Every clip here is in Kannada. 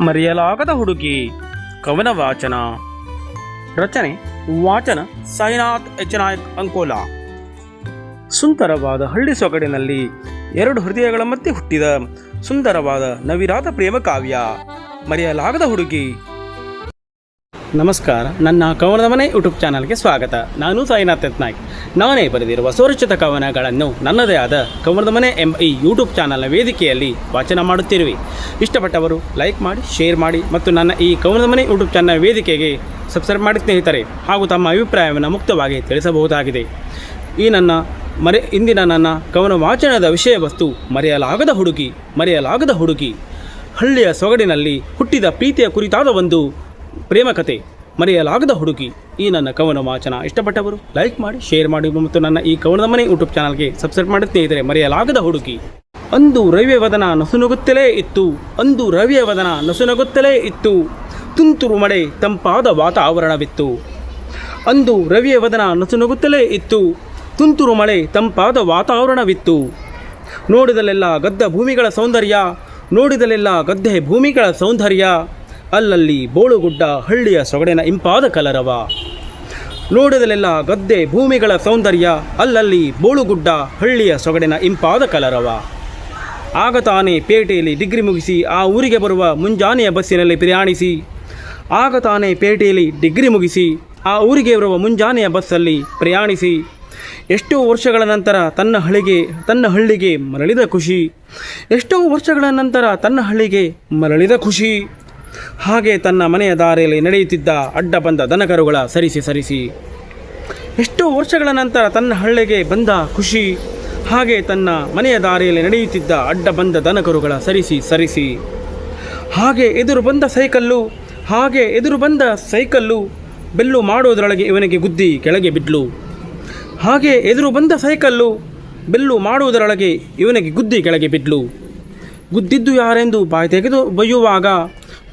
ಮರೆಯಲಾಗದ ಹುಡುಗಿ. ಕವನ ವಾಚನ. ರಚನೆ, ವಾಚನ, ಸಾಯಿನಾಥ್ ಎಚ್ ನಾಯಕ್ ಅಂಕೋಲಾ. ಸುಂದರವಾದ ಹಳ್ಳಿ ಸೊಗಡಿನಲ್ಲಿ ಎರಡು ಹೃದಯಗಳ ಮಧ್ಯೆ ಹುಟ್ಟಿದ ಸುಂದರವಾದ ನವಿರಾದ ಪ್ರೇಮ ಕಾವ್ಯ. ಮರೆಯಲಾಗದ ಹುಡುಗಿ ನಮಸ್ಕಾರ. ನನ್ನ ಕವನದ ಮನೆ ಯೂಟ್ಯೂಬ್ ಚಾನಲ್ಗೆ ಸ್ವಾಗತ. ನಾನು ಸಾಯಿನಾಥ್ ಎಚ್ ನಾಯ್ಕ್ ನಾನೇ ಬರೆದಿರುವ ಸ್ವರಚಿತ ಕವನಗಳನ್ನು ನನ್ನದೇ ಆದ ಕವನದ ಮನೆ ಎಂಬ ಈ ಯೂಟ್ಯೂಬ್ ಚಾನಲ್ನ ವೇದಿಕೆಯಲ್ಲಿ ವಾಚನ ಮಾಡುತ್ತಿರುವೆ. ಇಷ್ಟಪಟ್ಟವರು ಲೈಕ್ ಮಾಡಿ, ಶೇರ್ ಮಾಡಿ ಮತ್ತು ನನ್ನ ಈ ಕವನದ ಮನೆ ಯೂಟ್ಯೂಬ್ ಚಾನಲ್ ವೇದಿಕೆಗೆ ಸಬ್ಸ್ಕ್ರೈಬ್ ಮಾಡಿ ಸ್ನೇಹಿತರೆ ಹಾಗೂ ತಮ್ಮ ಅಭಿಪ್ರಾಯವನ್ನು ಮುಕ್ತವಾಗಿ ತಿಳಿಸಬಹುದಾಗಿದೆ. ಈ ನನ್ನ ಮರೆ, ಇಂದಿನ ನನ್ನ ಕವನ ವಾಚನದ ವಿಷಯ ವಸ್ತು ಮರೆಯಲಾಗದ ಹುಡುಗಿ ಮರೆಯಲಾಗದ ಹುಡುಗಿ. ಹಳ್ಳಿಯ ಸೊಗಡಿನಲ್ಲಿ ಹುಟ್ಟಿದ ಪ್ರೀತಿಯ ಕುರಿತಾದ ಒಂದು ಪ್ರೇಮ ಕತೆ ಮರೆಯಲಾಗದ ಹುಡುಗಿ ಈ ನನ್ನ ಕವನ ವಾಚನ ಇಷ್ಟಪಟ್ಟವರು ಲೈಕ್ ಮಾಡಿ, ಶೇರ್ ಮಾಡಿ ಮತ್ತು ನನ್ನ ಈ ಕವನದ ಮನೆ ಯೂಟ್ಯೂಬ್ ಚಾನಲ್ಗೆ ಸಬ್ಸ್ಕ್ರೈಬ್ ಮಾಡಿ ಸ್ನೇಹಿತರೆ ಮರೆಯಲಾಗದ ಹುಡುಗಿ. ಅಂದು ರವಿಯ ವದನ ನಸುನಗುತ್ತಲೇ ಇತ್ತು. ಅಂದು ರವಿಯ ವದನ ನಸುನಗುತ್ತಲೇ ಇತ್ತು. ತುಂತುರು ಮಳೆ ತಂಪಾದ ವಾತಾವರಣವಿತ್ತು. ಅಂದು ರವಿಯ ವದನ ನಸುನಗುತ್ತಲೇ ಇತ್ತು. ತುಂತುರು ಮಳೆ ತಂಪಾದ ವಾತಾವರಣವಿತ್ತು. ನೋಡಿದಲೆಲ್ಲ ಗದ್ದ ಭೂಮಿಗಳ ಸೌಂದರ್ಯ ನೋಡಿದಲೆಲ್ಲ ಗದ್ದೆ ಭೂಮಿಗಳ ಸೌಂದರ್ಯ. ಅಲ್ಲಲ್ಲಿ ಬೋಳುಗುಡ್ಡ ಹಳ್ಳಿಯ ಸೊಗಡಿನ ಇಂಪಾದ ಕಲರವ. ನೋಡಿದಲೆಲ್ಲ ಗದ್ದೆ ಭೂಮಿಗಳ ಸೌಂದರ್ಯ, ಅಲ್ಲಲ್ಲಿ ಬೋಳುಗುಡ್ಡ ಹಳ್ಳಿಯ ಸೊಗಡಿನ ಇಂಪಾದ ಕಲರವ. ಆಗ ತಾನೇ ಪೇಟೆಯಲ್ಲಿ ಡಿಗ್ರಿ ಮುಗಿಸಿ ಆ ಊರಿಗೆ ಬರುವ ಮುಂಜಾನೆಯ ಬಸ್ಸಿನಲ್ಲಿ ಪ್ರಯಾಣಿಸಿ, ಆಗ ತಾನೇ ಪೇಟೆಯಲ್ಲಿ ಡಿಗ್ರಿ ಮುಗಿಸಿ ಆ ಊರಿಗೆ ಬರುವ ಮುಂಜಾನೆಯ ಬಸ್ಸಲ್ಲಿ ಪ್ರಯಾಣಿಸಿ, ಎಷ್ಟೋ ವರ್ಷಗಳ ನಂತರ ತನ್ನ ಹಳ್ಳಿಗೆ ತನ್ನ ಹಳ್ಳಿಗೆ ಮರಳಿದ ಖುಷಿ. ಎಷ್ಟೋ ವರ್ಷಗಳ ನಂತರ ತನ್ನ ಹಳ್ಳಿಗೆ ಮರಳಿದ ಖುಷಿ. ಹಾಗೆ ತನ್ನ ಮನೆಯ ದಾರಿಯಲ್ಲಿ ನಡೆಯುತ್ತಿದ್ದ ಅಡ್ಡ ಬಂದ ದನಕರುಗಳ ಸರಿಸಿ ಸರಿಸಿ. ಎಷ್ಟೋ ವರ್ಷಗಳ ನಂತರ ತನ್ನ ಹಳ್ಳಿಗೆ ಬಂದ ಖುಷಿ. ಹಾಗೆ ತನ್ನ ಮನೆಯ ದಾರಿಯಲ್ಲಿ ನಡೆಯುತ್ತಿದ್ದ ಅಡ್ಡ ಬಂದ ದನಕರುಗಳ ಸರಿಸಿ ಸರಿಸಿ. ಹಾಗೆ ಎದುರು ಬಂದ ಸೈಕಲ್ಲು, ಹಾಗೆ ಎದುರು ಬಂದ ಸೈಕಲ್ಲು, ಬೆಲ್ಲು ಮಾಡುವುದರೊಳಗೆ ಇವನಿಗೆ ಗುದ್ದಿ ಕೆಳಗೆ ಬಿಡ್ಲು ಹಾಗೆ ಎದುರು ಬಂದ ಸೈಕಲ್ಲು, ಬೆಲ್ಲು ಮಾಡುವುದರೊಳಗೆ ಇವನಿಗೆ ಗುದ್ದಿ ಕೆಳಗೆ ಬಿಡ್ಲು ಗುದ್ದಿದ್ದು ಯಾರೆಂದು ಬಾಯಿ ತೆಗೆದು ಬೈಯುವಾಗ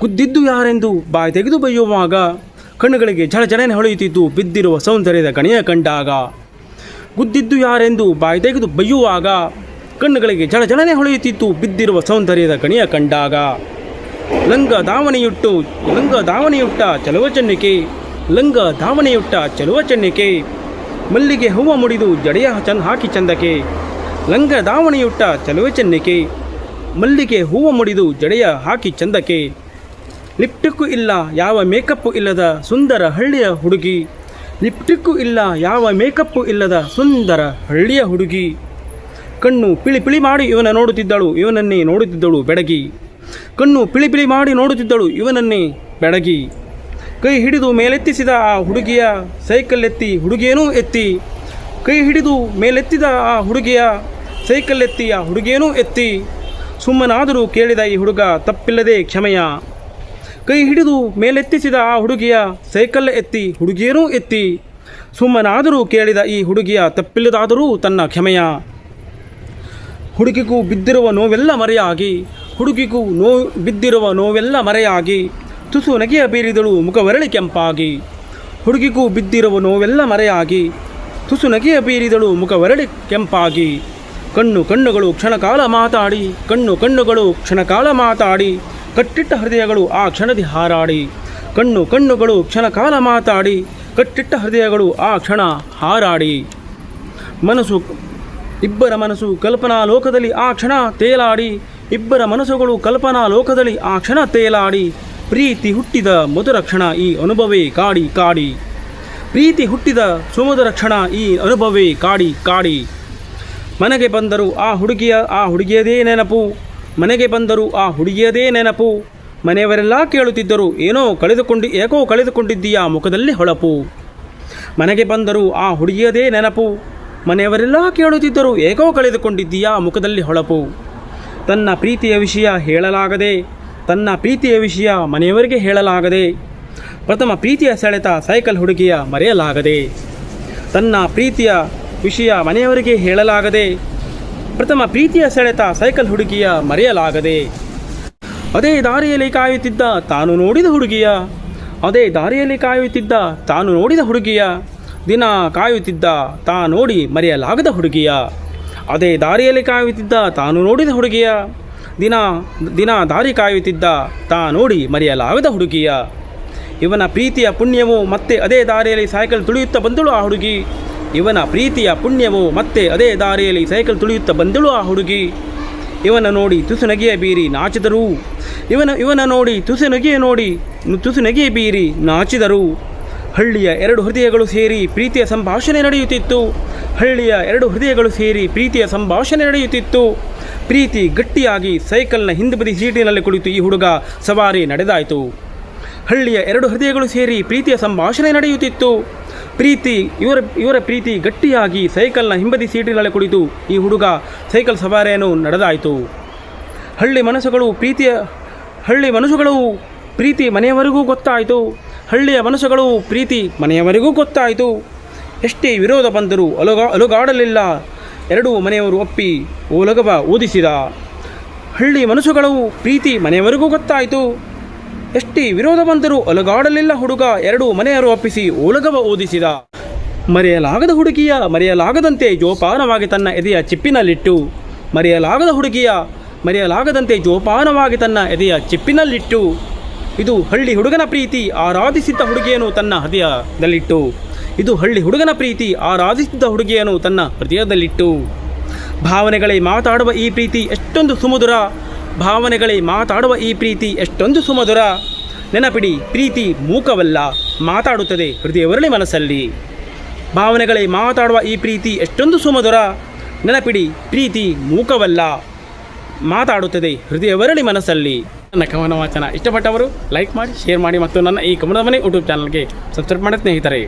ಗುದ್ದಿದ್ದು ಯಾರೆಂದು ಬಾಯಿ ತೆಗೆದು ಬೈಯುವಾಗ ಕಣ್ಣುಗಳಿಗೆ ಝಳಝಳನೆ ಹೊಳೆಯುತ್ತಿದ್ದು ಬಿದ್ದಿರುವ ಸೌಂದರ್ಯದ ಗಣಿಯ ಕಂಡಾಗ. ಗುದ್ದಿದ್ದು ಯಾರೆಂದು ಬಾಯಿ ತೆಗೆದು ಬೈಯುವಾಗ ಕಣ್ಣುಗಳಿಗೆ ಝಳಝಳನೆ ಹೊಳೆಯುತ್ತಿತ್ತು ಬಿದ್ದಿರುವ ಸೌಂದರ್ಯದ ಗಣಿಯ ಕಂಡಾಗ. ಲಂಗ ದಾವಣೆಯುಟ್ಟು, ಲಂಗ ದಾವಣೆಯುಟ್ಟ ಚಲುವ ಚೆನ್ನಿಕೆ, ಲಂಗ ದಾವಣೆಯುಟ್ಟ ಚಲುವ ಚೆನ್ನಿಕೆ, ಮಲ್ಲಿಗೆ ಹೂವ ಮುಡಿದು ಜಡೆಯ ಚಂದ ಹಾಕಿ ಚಂದಕ್ಕೆ ಲಂಗ ದಾವಣೆಯುಟ್ಟ ಚಲುವ ಚೆನ್ನಿಕೆ, ಮಲ್ಲಿಗೆ ಹೂವು ಮುಡಿದು ಜಡೆಯ ಹಾಕಿ ಚಂದಕ್ಕೆ ಲಿಪ್ಟಿಕ್ಕು ಇಲ್ಲ, ಯಾವ ಮೇಕಪ್ಪು ಇಲ್ಲದ ಸುಂದರ ಹಳ್ಳಿಯ ಹುಡುಗಿ. ಲಿಪ್ಟಿಕ್ಕು ಇಲ್ಲ, ಯಾವ ಮೇಕಪ್ಪು ಇಲ್ಲದ ಸುಂದರ ಹಳ್ಳಿಯ ಹುಡುಗಿ. ಕಣ್ಣು ಪಿಳಿ ಪಿಳಿ ಮಾಡಿ ಇವನ ನೋಡುತ್ತಿದ್ದಳು, ಇವನನ್ನೇ ನೋಡುತ್ತಿದ್ದಳು ಬೆಡಗಿ. ಕಣ್ಣು ಪಿಳಿ ಪಿಳಿ ಮಾಡಿ ನೋಡುತ್ತಿದ್ದಳು, ಇವನನ್ನೇ ಬೆಡಗಿ. ಕೈ ಹಿಡಿದು ಮೇಲೆತ್ತಿಸಿದ ಆ ಹುಡುಗಿಯ ಸೈಕಲ್ ಎತ್ತಿ ಹುಡುಗಿಯನೂ ಎತ್ತಿ. ಕೈ ಹಿಡಿದು ಮೇಲೆತ್ತಿದ ಆ ಹುಡುಗಿಯ ಸೈಕಲ್ ಎತ್ತಿ ಆ ಹುಡುಗಿಯನೂ ಎತ್ತಿ. ಸುಮ್ಮನಾದರೂ ಕೇಳಿದ ಈ ಹುಡುಗ, ತಪ್ಪಿಲ್ಲದೆ ಕ್ಷಮೆಯ. ಕೈ ಹಿಡಿದು ಮೇಲೆತ್ತಿಸಿದ ಆ ಹುಡುಗಿಯ ಸೈಕಲ್ ಎತ್ತಿ ಹುಡುಗಿಯರೂ ಎತ್ತಿ. ಸುಮ್ಮನಾದರೂ ಕೇಳಿದ ಈ ಹುಡುಗಿಯ ತಪ್ಪಿಲ್ಲದಾದರೂ ತನ್ನ ಕ್ಷಮೆಯ. ಹುಡುಗಿಗೂ ಬಿದ್ದಿರುವ ನೋವೆಲ್ಲ ಮರೆಯಾಗಿ, ಹುಡುಗಿಗೂ ನೋ ಬಿದ್ದಿರುವ ನೋವೆಲ್ಲ ಮರೆಯಾಗಿ, ತುಸು ನಗೆಯ ಬೀರಿದಳು ಮುಖವರಳಿ ಕೆಂಪಾಗಿ. ಹುಡುಗಿಗೂ ಬಿದ್ದಿರುವ ನೋವೆಲ್ಲ ಮರೆಯಾಗಿ, ತುಸು ನಗೆಯ ಬೀರಿದಳು ಮುಖವರಳಿ ಕೆಂಪಾಗಿ. ಕಣ್ಣು ಕಣ್ಣುಗಳು ಕ್ಷಣಕಾಲ ಮಾತಾಡಿ, ಕಣ್ಣು ಕಣ್ಣುಗಳು ಕ್ಷಣಕಾಲ ಮಾತಾಡಿ ಕಟ್ಟಿಟ್ಟ ಹೃದಯಗಳು ಆ ಕ್ಷಣದಿ ಹಾರಾಡಿ. ಕಣ್ಣು ಕಣ್ಣುಗಳು ಕ್ಷಣಕಾಲ ಮಾತಾಡಿ. ಕಟ್ಟಿಟ್ಟ ಹೃದಯಗಳು ಆ ಕ್ಷಣ ಹಾರಾಡಿ. ಮನಸ್ಸು ಇಬ್ಬರ ಮನಸ್ಸು ಕಲ್ಪನಾ ಲೋಕದಲ್ಲಿ ಆ ಕ್ಷಣ ತೇಲಾಡಿ. ಇಬ್ಬರ ಮನಸ್ಸುಗಳು ಕಲ್ಪನಾ ಲೋಕದಲ್ಲಿ ಆ ಕ್ಷಣ ತೇಲಾಡಿ. ಪ್ರೀತಿ ಹುಟ್ಟಿದ ಮಧುರ ಕ್ಷಣ ಈ ಅನುಭವೇ ಕಾಡಿ ಕಾಡಿ. ಪ್ರೀತಿ ಹುಟ್ಟಿದ ಸುಮಧುರ ಕ್ಷಣ ಈ ಅನುಭವೇ ಕಾಡಿ ಕಾಡಿ. ಮನೆಗೆ ಬಂದರು ಆ ಹುಡುಗಿಯ ಆ ಹುಡುಗಿಯದೇ ನೆನಪು. ಮನೆಗೆ ಬಂದರು ಆ ಹುಡುಗಿಯದೇ ನೆನಪು. ಮನೆಯವರೆಲ್ಲ ಕೇಳುತ್ತಿದ್ದರು, ಏನೋ ಕಳೆದುಕೊಂಡು, ಏಕೋ ಕಳೆದುಕೊಂಡಿದ್ದೀಯಾ ಮುಖದಲ್ಲಿ ಹೊಳಪು. ಮನೆಗೆ ಬಂದರು ಆ ಹುಡುಗಿಯದೇ ನೆನಪು. ಮನೆಯವರೆಲ್ಲ ಕೇಳುತ್ತಿದ್ದರು, ಏಕೋ ಕಳೆದುಕೊಂಡಿದ್ದೀಯಾ ಮುಖದಲ್ಲಿ ಹೊಳಪು. ತನ್ನ ಪ್ರೀತಿಯ ವಿಷಯ ಹೇಳಲಾಗದೆ, ತನ್ನ ಪ್ರೀತಿಯ ವಿಷಯ ಮನೆಯವರಿಗೆ ಹೇಳಲಾಗದೆ, ಪ್ರಥಮ ಪ್ರೀತಿಯ ಸೆಳೆತ ಸೈಕಲ್ ಹುಡುಗಿಯ ಮರೆಯಲಾಗದೆ, ತನ್ನ ಪ್ರೀತಿಯ ವಿಷಯ ಮನೆಯವರಿಗೆ ಹೇಳಲಾಗದೆ ಪ್ರಥಮ ಪ್ರೀತಿಯ ಸೆಳೆತ ಸೈಕಲ್ ಹುಡುಗಿಯ ಮರೆಯಲಾಗದೆ, ಅದೇ ದಾರಿಯಲ್ಲಿ ಕಾಯುತ್ತಿದ್ದ ತಾನು ನೋಡಿದ ಹುಡುಗಿಯ, ಅದೇ ದಾರಿಯಲ್ಲಿ ಕಾಯುತ್ತಿದ್ದ ತಾನು ನೋಡಿದ ಹುಡುಗಿಯ, ದಿನ ಕಾಯುತ್ತಿದ್ದ ತಾ ನೋಡಿ ಮರೆಯಲಾಗದ ಹುಡುಗಿಯ, ಅದೇ ದಾರಿಯಲ್ಲಿ ಕಾಯುತ್ತಿದ್ದ ತಾನು ನೋಡಿದ ಹುಡುಗಿಯ, ದಿನ ದಿನ ದಾರಿ ಕಾಯುತ್ತಿದ್ದ ತಾ ನೋಡಿ ಮರೆಯಲಾಗದ ಹುಡುಗಿಯ. ಇವನ ಪ್ರೀತಿಯ ಪುಣ್ಯವು ಮತ್ತೆ ಅದೇ ದಾರಿಯಲ್ಲಿ ಸೈಕಲ್ ತುಳಿಯುತ್ತಾ ಬಂದಳು ಆ ಹುಡುಗಿ. ಇವನ ಪ್ರೀತಿಯ ಪುಣ್ಯವು ಮತ್ತೆ ಅದೇ ದಾರಿಯಲ್ಲಿ ಸೈಕಲ್ ತುಳಿಯುತ್ತಾ ಬಂದಳು ಆ ಹುಡುಗಿ. ಇವನ ನೋಡಿ ತುಸು ನಗೆಯ ಬೀರಿ ನಾಚಿದರು. ಇವನ ಇವನ ನೋಡಿ ತುಸು ನಗೆಯ ನೋಡಿ ತುಸು ನಗೆಯ ಬೀರಿ ನಾಚಿದರು. ಹಳ್ಳಿಯ ಎರಡು ಹೃದಯಗಳು ಸೇರಿ ಪ್ರೀತಿಯ ಸಂಭಾಷಣೆ ನಡೆಯುತ್ತಿತ್ತು. ಹಳ್ಳಿಯ ಎರಡು ಹೃದಯಗಳು ಸೇರಿ ಪ್ರೀತಿಯ ಸಂಭಾಷಣೆ ನಡೆಯುತ್ತಿತ್ತು. ಪ್ರೀತಿ ಗಟ್ಟಿಯಾಗಿ ಸೈಕಲ್ನ ಹಿಂದುಬದಿ ಸೀಟಿನಲ್ಲಿ ಕುಳಿತು ಈ ಹುಡುಗ ಸವಾರಿ ನಡೆದಾಯಿತು. ಹಳ್ಳಿಯ ಎರಡು ಹೃದಯಗಳು ಸೇರಿ ಪ್ರೀತಿಯ ಸಂಭಾಷಣೆ ನಡೆಯುತ್ತಿತ್ತು. ಪ್ರೀತಿ, ಇವರ ಇವರ ಪ್ರೀತಿ ಗಟ್ಟಿಯಾಗಿ ಸೈಕಲ್ನ ಹಿಂಬದಿ ಸೀಟಿನಲ್ಲಿ ಕುಳಿತು ಈ ಹುಡುಗ ಸೈಕಲ್ ಸವಾರಿಯನ್ನು ನಡೆದಾಯಿತು. ಹಳ್ಳಿ ಮನಸ್ಸುಗಳು ಪ್ರೀತಿಯ, ಹಳ್ಳಿ ಮನಸ್ಸುಗಳು ಪ್ರೀತಿ ಮನೆಯವರೆಗೂ ಗೊತ್ತಾಯಿತು. ಹಳ್ಳಿಯ ಮನಸ್ಸುಗಳು ಪ್ರೀತಿ ಮನೆಯವರೆಗೂ ಗೊತ್ತಾಯಿತು. ಎಷ್ಟೇ ವಿರೋಧ ಬಂದರೂ ಅಲುಗಾ, ಅಲುಗಾಡಲಿಲ್ಲ. ಎರಡೂ ಮನೆಯವರು ಒಪ್ಪಿ ಓಲಗವ ಊದಿಸಿದ. ಹಳ್ಳಿ ಮನಸ್ಸುಗಳು ಪ್ರೀತಿ ಮನೆಯವರೆಗೂ ಗೊತ್ತಾಯಿತು. ಎಷ್ಟೇ ವಿರೋಧ ಬಂದರೂ ಅಲುಗಾಡಲಿಲ್ಲ ಹುಡುಗ. ಎರಡು ಮನೆಯರು ಒಪ್ಪಿಸಿ ಓಲಗವ ಓದಿಸಿದ ಮರೆಯಲಾಗದ ಹುಡುಗಿಯ ಮರೆಯಲಾಗದಂತೆ ಜೋಪಾನವಾಗಿ ತನ್ನ ಎದೆಯ ಚಿಪ್ಪಿನಲ್ಲಿಟ್ಟು. ಮರೆಯಲಾಗದ ಹುಡುಗಿಯ ಮರೆಯಲಾಗದಂತೆ ಜೋಪಾನವಾಗಿ ತನ್ನ ಎದೆಯ ಚಿಪ್ಪಿನಲ್ಲಿಟ್ಟು. ಇದು ಹಳ್ಳಿ ಹುಡುಗನ ಪ್ರೀತಿ ಆರಾಧಿಸಿದ್ದ ಹುಡುಗಿಯನ್ನು ತನ್ನ ಹೃದಯದಲ್ಲಿಟ್ಟು. ಇದು ಹಳ್ಳಿ ಹುಡುಗನ ಪ್ರೀತಿ ಆರಾಧಿಸಿದ್ದ ಹುಡುಗಿಯನ್ನು ತನ್ನ ಹೃದಯದಲ್ಲಿಟ್ಟು. ಭಾವನೆಗಳೇ ಮಾತಾಡುವ ಈ ಪ್ರೀತಿ ಎಷ್ಟೊಂದು ಸುಮಧುರ. ಭಾವನೆಗಳೇ ಮಾತಾಡುವ ಈ ಪ್ರೀತಿ ಎಷ್ಟೊಂದು ಸುಮಧುರ. ನೆನಪಿಡಿ, ಪ್ರೀತಿ ಮೂಕವಲ್ಲ, ಮಾತಾಡುತ್ತದೆ ಹೃದಯವರಳಿ ಮನಸ್ಸಲ್ಲಿ. ಭಾವನೆಗಳೇ ಮಾತಾಡುವ ಈ ಪ್ರೀತಿ ಎಷ್ಟೊಂದು ಸುಮಧುರ. ನೆನಪಿಡಿ, ಪ್ರೀತಿ ಮೂಕವಲ್ಲ, ಮಾತಾಡುತ್ತದೆ ಹೃದಯವರಳಿ ಮನಸ್ಸಲ್ಲಿ. ನನ್ನ ಕವನ ವಾಚನ ಇಷ್ಟಪಟ್ಟವರು ಲೈಕ್ ಮಾಡಿ, ಶೇರ್ ಮಾಡಿ ಮತ್ತು ನನ್ನ ಈ ಕವನದ ಮನೆ ಯೂಟ್ಯೂಬ್ ಚಾನಲ್ಗೆ ಸಬ್ಸ್ಕ್ರೈಬ್ ಮಾಡಿ ಸ್ನೇಹಿತರೆ.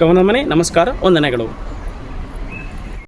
ಕವನ ಮನೆ ನಮಸ್ಕಾರ, ವಂದನೆಗಳು.